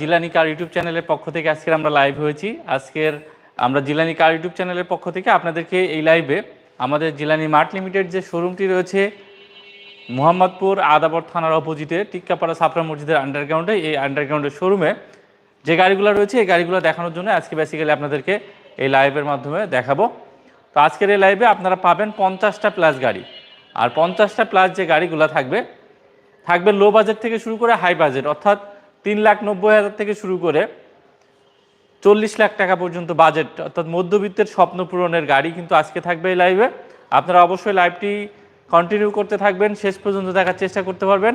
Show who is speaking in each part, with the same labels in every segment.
Speaker 1: জিলানি কার YouTube চ্যানেলের পক্ষ থেকে আজকে আমরা লাইভ হয়েছি। আজকের আমরা জিলানি কার ইউটিউব চ্যানেলের পক্ষ থেকে আপনাদেরকে এই লাইভে আমাদের জিলানি মার্ট লিমিটেড যে শোরুমটি রয়েছে, মোহাম্মদপুর আদাবর থানার অপোজিটে, টিক্কাপাড়া সাফরা মসজিদের আন্ডারগ্রাউন্ডে এই আন্ডারগ্রাউন্ডের শোরুমে যে গাড়িগুলো রয়েছে, এই গাড়িগুলো দেখানোর জন্য আজকে বেসিক্যালি আপনাদেরকে এই লাইভের মাধ্যমে দেখাবো। তো আজকের এই লাইভে আপনারা পাবেন পঞ্চাশটা প্লাস গাড়ি। আর পঞ্চাশটা প্লাস যে গাড়িগুলো থাকবে থাকবে লো বাজেট থেকে শুরু করে হাই বাজেট অর্থাৎ তিন লাখ নব্বই হাজার থেকে শুরু করে চল্লিশ লাখ টাকা পর্যন্ত বাজেট অর্থাৎ মধ্যবিত্তের স্বপ্ন পূরণের গাড়ি কিন্তু আজকে থাকবে এই লাইভে আপনারা অবশ্যই লাইভটি কন্টিনিউ করতে থাকবেন, শেষ পর্যন্ত দেখার চেষ্টা করতে পারবেন।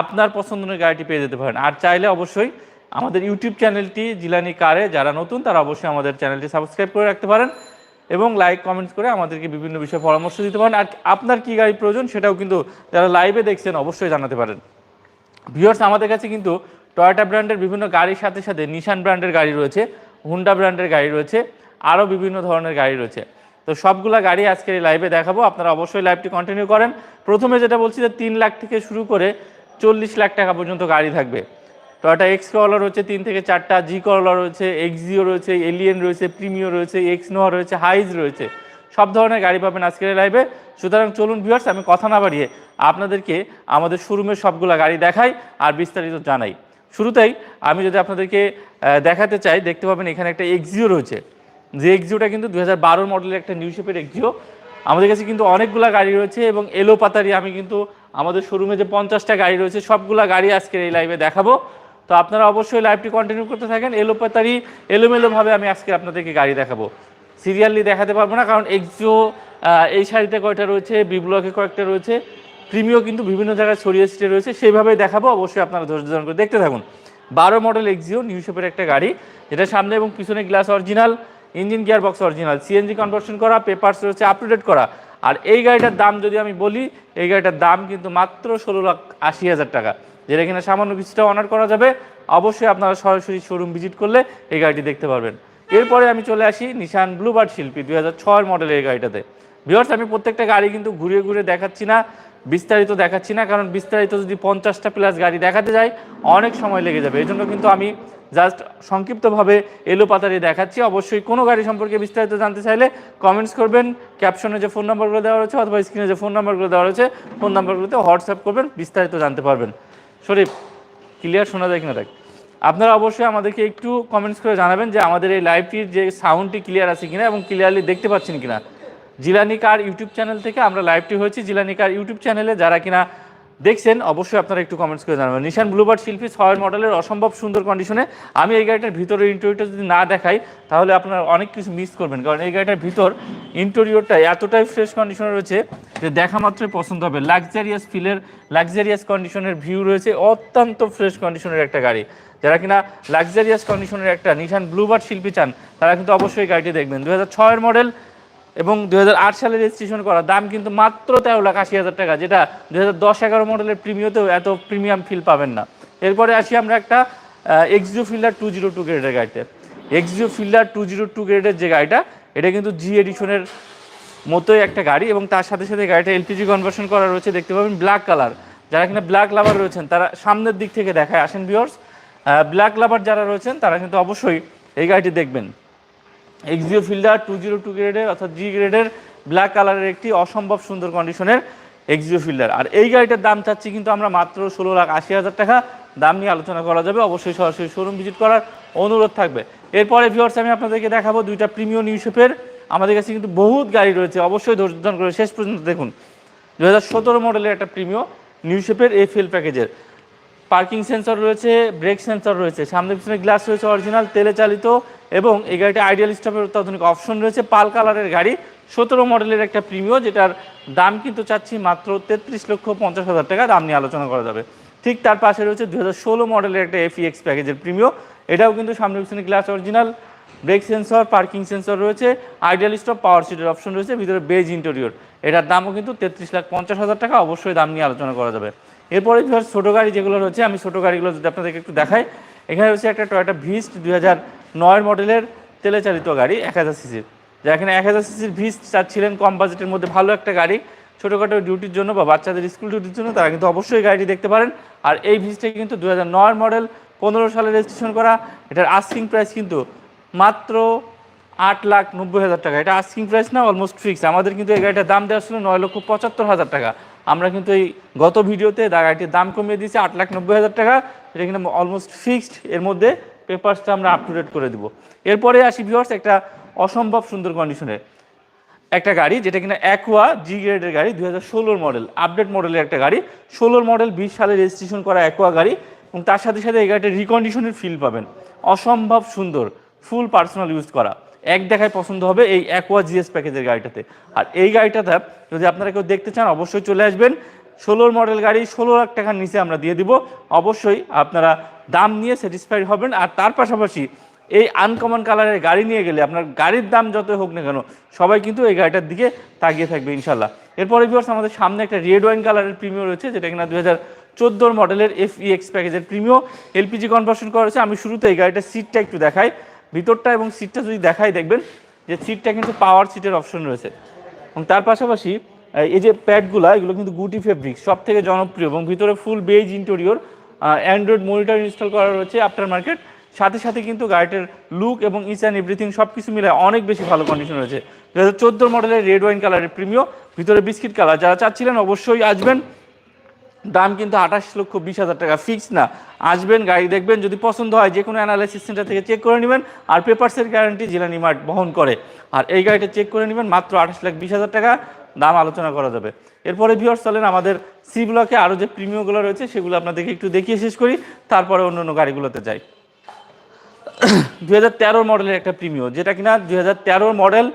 Speaker 1: আপনার পছন্দের গাড়িটি পেয়ে যেতে পারেন। আর চাইলে অবশ্যই আমাদের ইউটিউব চ্যানেলটি জিলানি কারে, যারা নতুন, তারা অবশ্যই আমাদের চ্যানেলটি সাবস্ক্রাইব করে রাখতে পারেন এবং লাইক কমেন্টস করে আমাদেরকে বিভিন্ন বিষয়ে পরামর্শ দিতে পারেন। আর আপনার কী গাড়ি প্রয়োজন সেটাও কিন্তু যারা লাইভে দেখছেন, অবশ্যই জানাতে পারেন। ভিউয়ার্স আমাদের কাছে কিন্তু টয়োটা ব্র্যান্ডের বিভিন্ন গাড়ির সাথে সাথে নিশান ব্র্যান্ডের গাড়ি রয়েছে হুন্ডা ব্র্যান্ডের গাড়ি রয়েছে, আরও বিভিন্ন ধরনের গাড়ি রয়েছে। তো সবগুলা গাড়ি আজকে এই লাইভে দেখাবো, আপনারা অবশ্যই লাইভটি কন্টিনিউ করেন। প্রথমে যেটা বলছি যে তিন লাখ থেকে শুরু করে চল্লিশ লাখ টাকা পর্যন্ত গাড়ি থাকবে। টয়োটা এক্স করলা রয়েছে, তিন থেকে চারটা জি করলা রয়েছে এক্সিও রয়েছে এলিয়েন রয়েছে প্রিমিও রয়েছে এক্স নোয়া রয়েছে হাইজ রয়েছে। সব ধরনের গাড়ি পাবেন আজকের লাইভে সুতরাং চলুন ভিউয়ার্স আমি কথা না বাড়িয়ে আপনাদেরকে আমাদের শোরুমের সবগুলা গাড়ি দেখাই আর বিস্তারিত জানাই। শুরুতেই আমি যদি আপনাদেরকে দেখাতে চাই, দেখতে পাবেন এখানে একটা এক্সিও রয়েছে। যে এক্সিওটা কিন্তু দু হাজার মডেলের একটা নিউ শেপের এক্সিও আমাদের কাছে কিন্তু অনেকগুলা গাড়ি রয়েছে এবং এলো পাতারি আমি কিন্তু আমাদের শোরুমে যে পঞ্চাশটা গাড়ি রয়েছে, সবগুলা গাড়ি আজকের এই লাইভে দেখাবো। তো আপনারা অবশ্যই লাইভটি কন্টিনিউ করতে থাকেন। এলো পাতারি এলোমেলোভাবে আমি আজকে আপনাদেরকে গাড়ি দেখাবো। সিরিয়ালি দেখাতে পারব না, কারণ এক্সিও এই শাড়িতে কয়টা রয়েছে বি ব্লকে কয়েকটা রয়েছে। প্রিমিও কিন্তু বিভিন্ন জায়গায় ছড়িয়ে ছিটিয়ে রয়েছে। সেইভাবেই দেখাবো, অবশ্যই আপনারা ধৈর্য ধারণ করে দেখতে থাকুন। বারো মডেল এক্সিও নিউ শেপের একটা গাড়ি, যেটা সামনে এবং পিছনে glass original engine gear box original CNG conversion করা পেপার্স রয়েছে আপ টু ডেট করা। আর এই গাড়িটার দাম যদি আমি বলি, এই গাড়িটার দাম কিন্তু মাত্র ষোলো লাখ আশি হাজার টাকা, যেটা কিনা সামান্য কিছুটা অনার করা যাবে। অবশ্যই আপনারা সরাসরি শোরুম ভিজিট করলে এই গাড়িটি দেখতে পারবেন। এরপরে আমি চলে আসি নিশান ব্লুবার্ড শিল্পী, দুই হাজার ছয়ের মডেলের এই গাড়িটাতে। ভিওর্স আমি প্রত্যেকটা গাড়ি কিন্তু ঘুরিয়ে ঘুরে দেখাচ্ছি না। বিস্তারিত দেখাচ্ছি না, কারণ বিস্তারিত যদি পঞ্চাশটা প্লাস গাড়ি দেখাতে যাই, অনেক সময় লেগে যাবে। এই জন্য কিন্তু আমি জাস্ট সংক্ষিপ্তভাবে এলো পাতারি দেখাচ্ছি। অবশ্যই কোনো গাড়ি সম্পর্কে বিস্তারিত জানতে চাইলে কমেন্টস করবেন ক্যাপশনে যে ফোন নাম্বারগুলো দেওয়া রয়েছে অথবা স্ক্রিনে যে ফোন নাম্বারগুলো দেওয়া রয়েছে ফোন নাম্বারগুলোতে হোয়াটসঅ্যাপ করবেন, বিস্তারিত জানতে পারবেন। শরীফ ক্লিয়ার শোনা যায় কিনা দেখ। আপনারা অবশ্যই আমাদেরকে একটু কমেন্টস করে জানাবেন যে আমাদের এই লাইভটির যে সাউন্ডটি ক্লিয়ার আছে কিনা এবং ক্লিয়ারলি দেখতে পাচ্ছেন কিনা। জিলানি কার ইউটিউব চ্যানেল থেকে আমরা লাইভটি হয়েছি। জিলানি কার ইউটিউব চ্যানেলে যারা কিনা দেখছেন, অবশ্যই আপনারা একটু কমেন্টস করে জানাবেন। নিশান ব্লুবার্ড শিল্পী ছয় মডেলের অসম্ভব সুন্দর কন্ডিশনে আমি এই গাড়িটার ভিতরের ইন্টেরিয়রটা যদি না দেখাই, তাহলে আপনারা অনেক কিছু মিস করবেন। কারণ এই গাড়িটার ভিতর ইন্টেরিয়রটা এতটাই ফ্রেশ কন্ডিশনে রয়েছে যে দেখা মাত্রই পছন্দ হবে। লাক্সারিয়াস ফিলের লাক্সারিয়াস কন্ডিশনের ভিউ রয়েছে। অত্যন্ত ফ্রেশ কন্ডিশনের একটা গাড়ি। যারা কিনা লাক্সারিয়াস কন্ডিশনের একটা নিশান ব্লুবার্ড শিল্পী চান, তারা কিন্তু অবশ্যই গাড়িটি দেখবেন। দু হাজার মডেল এবং দু সালে রেজিস্ট্রেশন করা। দাম কিন্তু মাত্র তেরো লাখ আশি হাজার টাকা, যেটা দু হাজার দশ এগারো মডেলের প্রিমিয়তেও এত প্রিমিয়াম ফিল পাবেন না। এরপরে আসি আমরা একটা Axio Fielder two zero two গ্রেডের গাড়িতে। Axio Fielder two zero two গ্রেডের যে গাড়িটা, এটা কিন্তু জি এডিশনের মতোই একটা গাড়ি এবং তার সাথে সাথে গাড়িটা এলপিজি কনভার্সন করা রয়েছে, দেখতে পাবেন ব্ল্যাক কালার যারা কিনা ব্ল্যাক লাভার রয়েছেন, তারা সামনের দিক থেকে দেখায়, আসেন বিয়র্স ব্ল্যাক লাভার যারা রয়েছেন, তারা কিন্তু অবশ্যই এই গাড়িটি দেখবেন। Axio Fielder two zero two গ্রেডের অর্থাৎ জি গ্রেডের ব্ল্যাক কালারের একটি অসম্ভব সুন্দর কন্ডিশনের এক্সিও ফিল্ডার আর এই গাড়িটার দাম চাচ্ছি কিন্তু আমরা মাত্র ষোলো লাখ আশি হাজার টাকা। দাম নিয়ে আলোচনা করা যাবে। অবশ্যই সরাসরি শোরুম ভিজিট করার অনুরোধ থাকবে। এরপরে ভিওর্স আমি আপনাদেরকে দেখাবো দুইটা প্রিমিয়াম নিউশেপের আমাদের কাছে কিন্তু বহুত গাড়ি রয়েছে। অবশ্যই ধৈর্য ধারণ করে শেষ পর্যন্ত দেখুন। দু হাজার সতেরো মডেলের একটা প্রিমিয় নিউশেপের এফএল প্যাকেজের পার্কিং সেন্সর রয়েছে ব্রেক সেন্সর রয়েছে, সামনে পিছনে গ্লাস রয়েছে অরিজিনাল তেলে চালিত। এবং এই গাড়িটা আইডিয়াল স্টপের অত্যাধুনিক অপশন রয়েছে। পাল কালারের গাড়ি, সতেরো মডেলের একটা প্রিমিয় যেটার দাম কিন্তু চাচ্ছি মাত্র তেত্রিশ লক্ষ পঞ্চাশ হাজার টাকা। দাম নিয়ে আলোচনা করা যাবে। ঠিক তার পাশে রয়েছে দু হাজার ষোলো মডেলের একটা এফিএক্স প্যাকেজের প্রিমিয় এটাও কিন্তু সামনে পিছনে glass original brake sensor parking sensor রয়েছে। আইডিয়াল স্টপ পাওয়ার সিটের অপশন রয়েছে। ভিতরে বেজ ইন্টেরিয়র এটার দামও কিন্তু তেত্রিশ লাখ পঞ্চাশ হাজার টাকা। অবশ্যই দাম নিয়ে আলোচনা করা যাবে। এরপরে ছোটো গাড়ি যেগুলো রয়েছে, আমি ছোটো গাড়িগুলো যদি আপনাদেরকে একটু দেখাই। এখানে রয়েছে একটা টয়োটা ভিস্ট দুই হাজার নয় মডেলের তেলে চালিত গাড়ি, এক হাজার সিসির। যা এখানে এক হাজার সিসির ভিস্ট চাচ্ছিলেন কম বাজেটের মধ্যে ভালো একটা গাড়ি, ছোটোখাটো ডিউটির জন্য বা বাচ্চাদের স্কুল ডিউটির জন্য, তারা কিন্তু অবশ্যই গাড়িটি দেখতে পারেন। আর এই ভিস্টে কিন্তু দু নয় মডেল, পনেরো সালে রেজিস্ট্রেশন করা। এটার আস্কিং প্রাইস কিন্তু মাত্র আট লাখ নব্বই হাজার টাকা। এটা আস্কিং প্রাইস না অলমোস্ট ফিক্স আমাদের কিন্তু এই গাড়িটার দাম দেওয়া ছিল নয় লক্ষ পঁচাত্তর হাজার টাকা। আমরা কিন্তু এই গত ভিডিওতে গাড়িটির দাম কমিয়ে দিয়েছি আট লাখ নব্বই হাজার টাকা। এটা কিন্তু অলমোস্ট ফিক্সড এর মধ্যে পেপারসটা আমরা আপ টু ডেট করে দেবো। এরপরে আসি ভিওর্স একটা অসম্ভব সুন্দর কন্ডিশনে একটা গাড়ি যেটা কিনা অ্যাকোয়া জি গ্রেডের গাড়ি, দুই হাজার ষোলোর মডেল আপডেট মডেলের একটা গাড়ি। ষোলোর মডেল বিশ সালে রেজিস্ট্রেশন করা অ্যাকোয়া গাড়ি এবং তার সাথে সাথে এই গাড়িটা রিকন্ডিশনের ফিল পাবেন। অসম্ভব সুন্দর ফুল পার্সোনাল ইউজ করা। এক দেখায় পছন্দ হবে এই অ্যাকোয়া জিএস প্যাকেজের গাড়িটাতে। আর এই গাড়িটাতে যদি আপনারা কেউ দেখতে চান, অবশ্যই চলে আসবেন। ষোলোর মডেল গাড়ি ষোলো লাখ টাকার নিচে আমরা দিয়ে দিব। অবশ্যই আপনারা দাম নিয়ে স্যাটিসফাইড হবেন। আর তার পাশাপাশি এই আনকমন কালারের গাড়ি নিয়ে গেলে আপনার গাড়ির দাম যত হোক না কেন, সবাই কিন্তু এই গাড়িটার দিকে তাকিয়ে থাকবে ইনশাল্লাহ এরপরে ভিউয়ার্স আমাদের সামনে একটা রেড ওয়াইন কালারের প্রিমিও রয়েছে, যেটা কিনা দুই হাজার চোদ্দোর মডেলের এফ এক্স প্যাকেজের প্রিমিও এলপিজি কনভার্সন করা হয়েছে। আমি শুরুতে এই গাড়িটার সিটটা একটু দেখাই। ভিতরটা এবং সিটটা যদি দেখাই, দেখবেন যে সিটটা কিন্তু পাওয়ার সিটের অপশন রয়েছে। এবং তার পাশাপাশি এই যে প্যাডগুলো, এগুলো কিন্তু গুটি ফেব্রিক সব থেকে জনপ্রিয় এবং ভিতরে full beige interior android monitor install করা রয়েছে আফটার মার্কেট সাথে সাথে কিন্তু গাড়িটার লুক এবং ইচ অ্যান্ড এভরিথিং সব কিছু মিলে অনেক বেশি ভালো কন্ডিশন রয়েছে। দু হাজার চোদ্দোর মডেলের রেড ওয়াইন কালারের প্রিমিও ভিতরে বিস্কিট কালার যারা চাচ্ছিলেন অবশ্যই আসবেন। দাম কিন্তু আঠাশ লক্ষ বিশ হাজার টাকা। ফিক্স না। আসবেন, গাড়ি দেখবেন। যদি পছন্দ হয়, যে কোনো অ্যানালাইসিস সেন্টার থেকে চেক করে নেবেন আর পেপারসের গ্যারান্টি জিলানি মার্ট বহন করে। আর এই গাড়িটা চেক করে নেবেন মাত্র আঠাশ লাখ বিশ হাজার টাকা। দাম আলোচনা করা যাবে। এরপরে ভিউয়ার্স চলেন আমাদের সি ব্লকে আরও যে প্রিমিয়মগুলো রয়েছে, সেগুলো আপনাদেরকে একটু দেখিয়ে শেষ করি, তারপরে অন্য অন্য গাড়িগুলোতে যাই। দু হাজার মডেলের একটা প্রিমিও যেটা কিনা দু হাজার মডেল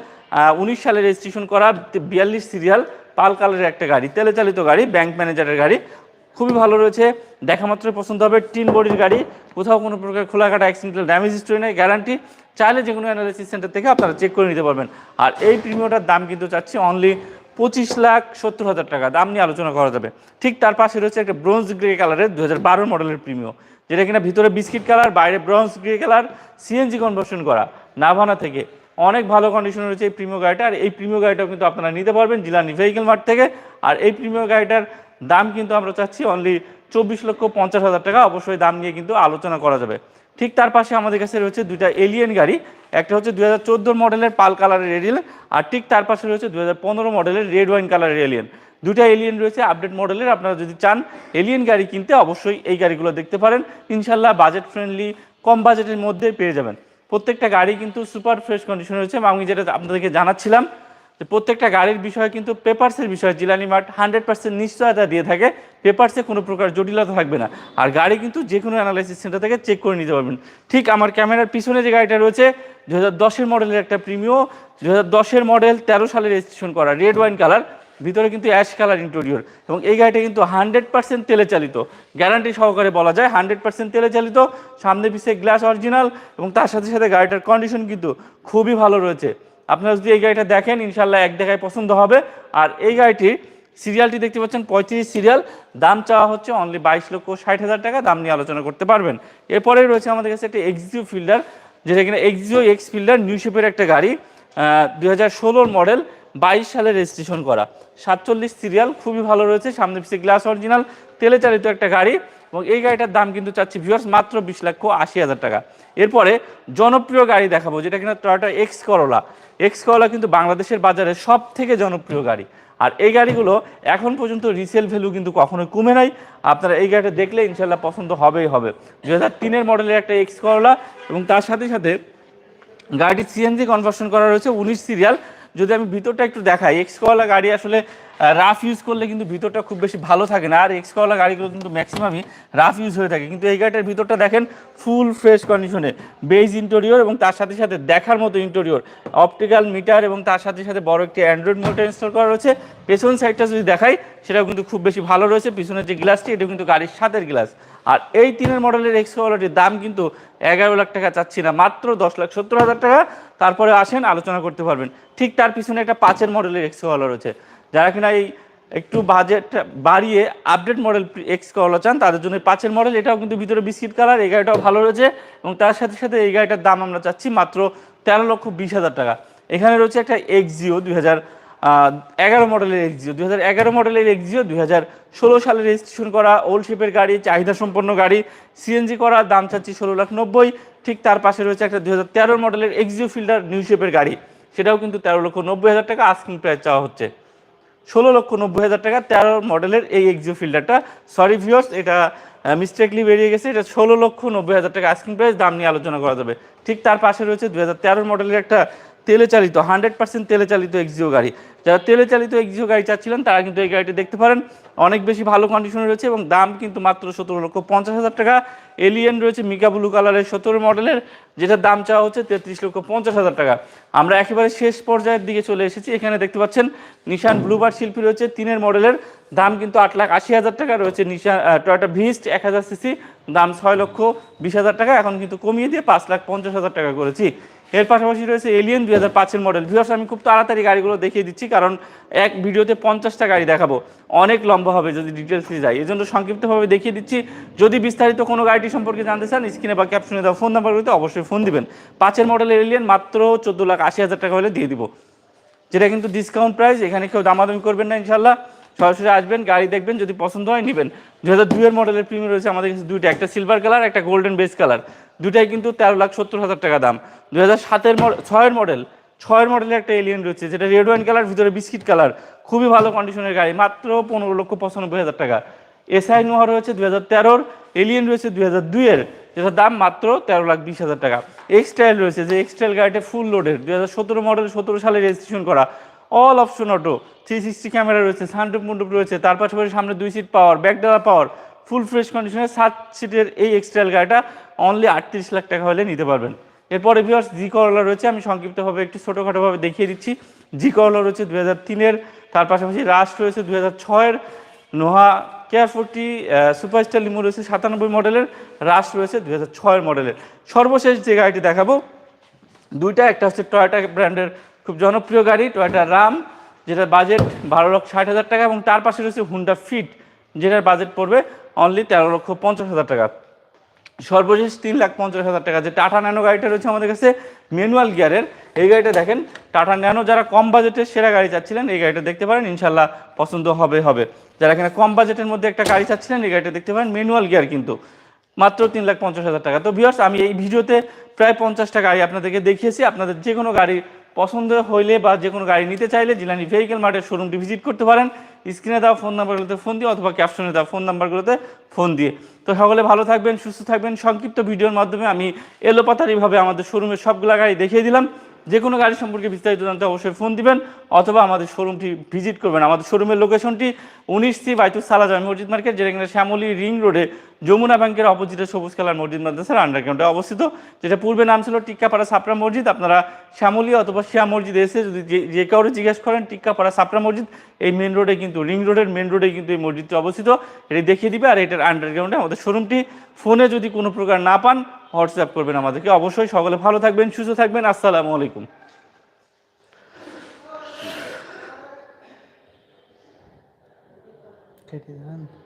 Speaker 1: উনিশ সালে রেজিস্ট্রেশন করা বিয়াল্লিশ সিরিয়াল পাল কালারের একটা গাড়ি, তেলে চালিত গাড়ি ব্যাংক ম্যানেজারের গাড়ি। খুবই ভালো রয়েছে, দেখা মাত্র পছন্দ হবে, টিন বডির গাড়ি। কোথাও কোনো প্রকার খোলাকাটা অ্যাক্সিডেন্টাল ড্যামেজ হিস্ট্রি নেই গ্যারান্টি চাইলে যে কোনো অ্যানালিসিস সেন্টার থেকে আপনারা চেক করে নিতে পারবেন। আর এই প্রিমিয়টার দাম কিন্তু চাচ্ছি অনলি পঁচিশ লাখ সত্তর হাজার টাকা। দাম নিয়ে আলোচনা করা যাবে। ঠিক তার পাশে রয়েছে একটা ব্রোঞ্জ গ্রে কালারের দু হাজার বারো মডেলের প্রিমিয় যেটা কিনা ভিতরে বিস্কিট কালার, বাইরে bronze grey colour, CNG conversion করা, নাভানা থেকে। অনেক ভালো কন্ডিশন রয়েছে এই প্রিমিয় গাড়িটা আর এই প্রিমিয় গাড়িটাও কিন্তু আপনারা নিতে পারবেন জিলানি ভেহিকেল মার্ট থেকে। আর এই প্রিমিয় গাড়িটার দাম কিন্তু আমরা চাচ্ছি অনলি চব্বিশ লক্ষ পঞ্চাশ হাজার টাকা। অবশ্যই দাম নিয়ে কিন্তু আলোচনা করা যাবে। ঠিক তার পাশে আমাদের কাছে রয়েছে দুইটা এলিয়েন গাড়ি, একটা হচ্ছে দুই হাজার মডেলের পাল কালারের এলিয়েন আর ঠিক তার পাশে রয়েছে দুই হাজার পনেরো মডেলের রেড ওয়াইন কালারের এলিয়েন দুটা এলিয়েন রয়েছে আপডেট মডেলের আপনারা যদি চান এলিয়েন গাড়ি কিনতে অবশ্যই এই গাড়িগুলো দেখতে পারেন। ইনশাল্লাহ বাজেট ফ্রেন্ডলি কম বাজেটের মধ্যে পেয়ে যাবেন। প্রত্যেকটা গাড়ি কিন্তু সুপার ফ্রেশ কন্ডিশন রয়েছে এবং আমি যেটা আপনাদেরকে জানাচ্ছিলাম যে প্রত্যেকটা গাড়ির বিষয়ে কিন্তু পেপারসের বিষয়ে জিলানি মার্ট হান্ড্রেড পার্সেন্ট নিশ্চয়তা দিয়ে থাকে। পেপারসে কোনো প্রকার জটিলতা থাকবে না। আর গাড়ি কিন্তু যে কোনো অ্যানালাইসিস সেন্টার থেকে চেক করে নিতে পারবেন। ঠিক আমার ক্যামেরার পিছনে যে গাড়িটা রয়েছে দু হাজার দশের মডেলের একটা প্রিমিও দু হাজার দশের মডেল তেরো সালে রেজিস্ট্রেশন করা রেড ওয়াইন কালার ভিতরে কিন্তু অ্যাশ কালার ইন্টেরিয়র এবং এই গাড়িটা কিন্তু হান্ড্রেড পার্সেন্ট তেলে চালিত। গ্যারান্টি সহকারে বলা যায় হান্ড্রেড পার্সেন্ট তেলে চালিত, সামনে পিছিয়ে গ্লাস অরিজিনাল এবং তার সাথে সাথে গাড়িটার কন্ডিশন কিন্তু খুবই ভালো রয়েছে। আপনারা যদি এই গাড়িটা দেখেন ইনশাল্লাহ এক দেখায় পছন্দ হবে। আর এই গাড়িটির সিরিয়ালটি দেখতে পাচ্ছেন, পঁয়ত্রিশ সিরিয়াল দাম চাওয়া হচ্ছে অনলি বাইশ লক্ষ ষাট হাজার টাকা, দাম নিয়ে আলোচনা করতে পারবেন। এরপরে রয়েছে আমাদের কাছে একটা এক্সিও ফিল্ডার যেটা কিনা এক্সিও এক্স ফিল্ডার নিউ শেপের একটা গাড়ি দুই হাজার ষোলোর মডেল বাইশ সালে রেজিস্ট্রেশন করা। সাতচল্লিশ সিরিয়াল খুবই ভালো রয়েছে, সামনে পিছিয়ে গ্লাস অরিজিনাল তেলে চালিত একটা গাড়ি। এবং এই গাড়িটার দাম কিন্তু চাচ্ছি ভিউয়ার্স মাত্র বিশ লক্ষ আশি হাজার টাকা। এরপরে জনপ্রিয় গাড়ি দেখাবো, যেটা কিনা Toyota X Corolla X Corolla কিন্তু বাংলাদেশের বাজারে সব থেকে জনপ্রিয় গাড়ি। আর এই গাড়িগুলো এখন পর্যন্ত রিসেল ভ্যালু কিন্তু কখনোই কমে নাই। আপনারা এই গাড়িটা দেখলে ইনশাল্লাহ পছন্দ হবেই হবে। দু হাজার তিনের মডেলের একটা এক্স করোলা এবং তার সাথে সাথে গাড়িটি সিএনজি কনভার্সন করা রয়েছে উনিশ সিরিয়াল যদি আমি ভিতরটা একটু দেখাই এক্স কলা গাড়ি আসলে রাফ ইউজ করলে কিন্তু ভিতরটা খুব বেশি ভালো থাকে না। আর এক্স কলা গাড়িগুলো কিন্তু ম্যাক্সিমামই রাফ ইউজ হয়ে থাকে। কিন্তু এই গাড়িটার ভিতরটা দেখেন ফুল ফ্রেশ কন্ডিশনে বেজ ইন্টেরিয়র এবং তার সাথে সাথে দেখার মতো ইন্টেরিয়র অপটিক্যাল মিটার এবং তার সাথে সাথে বড় একটি অ্যান্ড্রয়েড মিটার ইনস্টল করা রয়েছে। পেছন সাইডটা যদি দেখাই, সেটাও কিন্তু খুব বেশি ভালো রয়েছে। পিছনের যে গ্লাসটি এটা কিন্তু গাড়ির সাথের গ্লাস আর এই তিনের মডেলের এক্স কোয়ালিটির দাম কিন্তু এগারো লাখ টাকা চাচ্ছি না, মাত্র দশ লাখ সত্তর হাজার টাকা। তারপরে আসেন, আলোচনা করতে পারবেন। ঠিক তার পিছনে একটা পাঁচের মডেলের এক্স রয়েছে। যারা কিনা এই একটু বাজেট বাড়িয়ে আপডেট মডেল এক্স কোয়ালা চান, তাদের জন্য পাঁচের মডেল এটাও কিন্তু ভিতরে বিস্কিট কালার এই গাড়িটাও ভালো রয়েছে এবং তার সাথে সাথে এই গাড়িটার দাম আমরা চাচ্ছি মাত্র তেরো লক্ষ বিশ হাজার টাকা। এখানে রয়েছে একটা এক্সিও দুই হাজার এগারো মডেলের এক্সিও দুই হাজার এগারো মডেলের এক্সিও দুই হাজার ষোলো সালে রেজিস্ট্রেশন করা ওল্ড শেপের গাড়ি, চাহিদা সম্পন্ন গাড়ি সিএনজি করা, দাম চাচ্ছি ষোলো লাখ নব্বই। ঠিক তার পাশে রয়েছে একটা দুই হাজার তেরো মডেলের এক্সিও ফিল্ডার নিউ শেপের গাড়ি, সেটাও কিন্তু তেরো লক্ষ নব্বই হাজার টাকা আস্কিং প্রাইস চাওয়া হচ্ছে। ষোলো লক্ষ নব্বই হাজার টাকা তেরো মডেলের এই এক্সিও ফিল্ডারটা সরি ভিউয়ার্স এটা মিস্টেকলি বেরিয়ে গেছে। এটা ষোলো লক্ষ নব্বই হাজার টাকা আইসক্রিম প্রাইস দাম নিয়ে আলোচনা করা যাবে। ঠিক তার পাশে রয়েছে দু হাজার তেরো মডেলের একটা তেলে চালিত হান্ড্রেড পার্সেন্ট তেলে চালিত এক্সিও গাড়ি। যারা তেলে চালিত এক্সিও গাড়ি চাচ্ছিলেন, তারা কিন্তু এই গাড়িটি দেখতে পারেন। অনেক বেশি ভালো কন্ডিশনে রয়েছে এবং দাম কিন্তু মাত্র সতেরো লক্ষ পঞ্চাশ হাজার টাকা। এলিয়েন রয়েছে মিকা ব্লু কালারের সতেরো মডেলের, যেটার দাম চাওয়া হচ্ছে তেত্রিশ লক্ষ পঞ্চাশ হাজার টাকা। আমরা একেবারে শেষ পর্যায়ের দিকে চলে এসেছি। এখানে দেখতে পাচ্ছেন, নিশান ব্লুবার শিল্পী রয়েছে, তিনের মডেলের। দাম কিন্তু আট লাখ আশি হাজার টাকা রয়েছে। নিশান টয়টা ভিস্ট এক হাজার সিসি, দাম ছয় লক্ষ বিশ হাজার টাকা। এখন কিন্তু কমিয়ে দিয়ে পাঁচ লাখ পঞ্চাশ হাজার টাকা করেছি। এর পাশাপাশি রয়েছে এলিয়েন দুই হাজার পাঁচের মডেল ভিউয়ার্স আমি খুব তাড়াতাড়ি গাড়িগুলো দেখিয়ে দিচ্ছি, কারণ এক ভিডিওতে পঞ্চাশটা গাড়ি দেখাবো। অনেক লম্বা হবে যদি ডিটেলসে যাই। এই জন্য সংক্ষিপ্তভাবে দেখিয়ে দিচ্ছি। যদি বিস্তারিত কোনো গাড়িটি সম্পর্কে জানতে চান, স্ক্রিনে বা ক্যাপশনে দেওয়া ফোন নাম্বারগুলোতে অবশ্যই ফোন দিবেন। পাঁচের মডেলের এলিয়েন মাত্র চোদ্দ লাখ আশি হাজার টাকা হলে দিয়ে দিব। যেটা কিন্তু ডিসকাউন্ট প্রাইস এখানে কেউ দামাদামি করবেন না ইনশাল্লাহ সরাসরি আসবেন, গাড়ি দেখবেন, যদি পছন্দ হয় নেবেন। দু হাজার দুইয়ের মডেলের প্রিমিয়াম রয়েছে, আমাদের কাছে দুইটা, একটা সিলভার কালার একটা গোল্ডেন বেস কালার দুটাই কিন্তু তেরো লাখ সত্তর হাজার টাকা দাম। দু হাজার সাতের ছয়ের মডেল ছয়ের মডেলের একটা এলিয়েন রয়েছে, যেটা রেড ওয়াইন কালার ভিতরে বিস্কিট কালার খুবই ভালো কন্ডিশনের গাড়ি, মাত্র পনেরো লক্ষ পঁচানব্বই হাজার টাকা। এসআই নোয়া রয়েছে দু হাজার তেরোর এলিয়েন রয়েছে দু হাজার দুইয়ের, যেটার দাম মাত্র তেরো লাখ বিশ হাজার টাকা। এক্সটাইল রয়েছে, যে এক্সটাইল গাড়িটা ফুল লোডের দু হাজার সতেরো মডেল সতেরো সালে রেজিস্ট্রেশন করা। All option auto three sixty camera রয়েছে সানরুপ মুন্ডুপ রয়েছে, তার পাশাপাশি সামনে দুই সিট পাওয়ার ব্যাক ডালা পাওয়ার ফুল ফ্রেশ কন্ডিশনের সাত সিটের এই এক্সটাইল গাড়িটা অনলি আটত্রিশ লাখ টাকা হলে নিতে পারবেন। এরপরে ভিউয়ার্স জি করলা রয়েছে, আমি সংক্ষিপ্তভাবে একটু ছোটোখাটোভাবে দেখিয়ে দিচ্ছি। জি করলা রয়েছে দু হাজার তিনের, তার পাশাপাশি রাশ রয়েছে দু হাজার ছয়ের Noha care forty superstar limo রয়েছে সাতানব্বই মডেলের রাশ রয়েছে দু হাজার ছয়ের মডেলের। সর্বশেষ যে গাড়িটি দেখাবো, দুইটা, একটা হচ্ছে টয়টা ব্র্যান্ডের খুব জনপ্রিয় গাড়ি টয়োটা রাম যেটার বাজেট বারো লক্ষ ষাট হাজার টাকা এবং তার পাশে রয়েছে হুন্ডা ফিট যেটার বাজেট পড়বে অনলি তেরো লক্ষ পঞ্চাশ হাজার টাকা। সর্বশেষ তিন লাখ পঞ্চাশ হাজার টাকা। যে টাটা ন্যানো গাড়িটা রয়েছে আমাদের কাছে ম্যানুয়াল গিয়ারের এই গাড়িটা দেখেন টাটা ন্যানো যারা কম বাজেটের সেরা গাড়ি চাচ্ছিলেন, এই গাড়িটা দেখতে পারেন ইনশাল্লাহ পছন্দ হবে হবে। যারা এখানে কম বাজেটের মধ্যে একটা গাড়ি চাচ্ছিলেন, এই গাড়িটা দেখতে পারেন ম্যানুয়াল গিয়ার কিন্তু। মাত্র তিন লাখ পঞ্চাশ হাজার টাকা। তো ভিউয়ার্স আমি এই ভিডিওতে প্রায় পঞ্চাশটা গাড়ি আপনাদেরকে দেখিয়েছি। আপনাদের যে কোনো গাড়ি পছন্দ হইলে বা যে কোনো গাড়ি নিতে চাইলে জিলানি ভেহিকেল মার্টের শোরুমটি ভিজিট করতে পারেন। স্ক্রিনে দেওয়া ফোন নাম্বারগুলোতে ফোন দিয়ে অথবা ক্যাপশনে দেওয়া ফোন নাম্বারগুলোতে ফোন দিয়ে। তো সকলে ভালো থাকবেন, সুস্থ থাকবেন। সংক্ষিপ্ত ভিডিওর মাধ্যমে আমি এলোপাতারিভাবে আমাদের শোরুমের সবগুলো গাড়ি দেখিয়ে দিলাম। যে কোনো গাড়ি সম্পর্কে বিস্তারিত জানতে অবশ্যই ফোন দিবেন অথবা আমাদের শোরুমটি ভিজিট করবেন। আমাদের শোরুমের লোকেশনটি উনিশ সি বাইতুল সালা জামি মসজিদ মার্কেট যেটা কিনা শ্যামলী রিং রোডে। যমুনা ব্যাংকের অপোজিটে সবুজ কালার মসজিদ মাদ্রাসার আন্ডারগ্রাউন্ডে অবস্থিত, যেটা পূর্বে নাম ছিল টিক্কাপাড়া সাপড়া মসজিদ। আপনারা শ্যামলী অথবা শ্যাম মসজিদ এসে যদি যে- কাউরে জিজ্ঞেস করেন, টিক্কাপাড়া সাপড়া মসজিদ, এই মেন রোডে কিন্তু রিং রোডের মেন রোডে কিন্তু এই মসজিদটি অবস্থিত। এটি দেখিয়ে দিবে আর এটার আন্ডারগ্রাউন্ডে আমাদের শোরুমটি। ফোনে যদি কোনো প্রকার না পান, হোয়াটসঅ্যাপ করবেন আমাদেরকে। অবশ্যই সকলে ভালো থাকবেন, সুস্থ থাকবেন। আসসালামু আলাইকুম।
Speaker 2: কেটে দেন।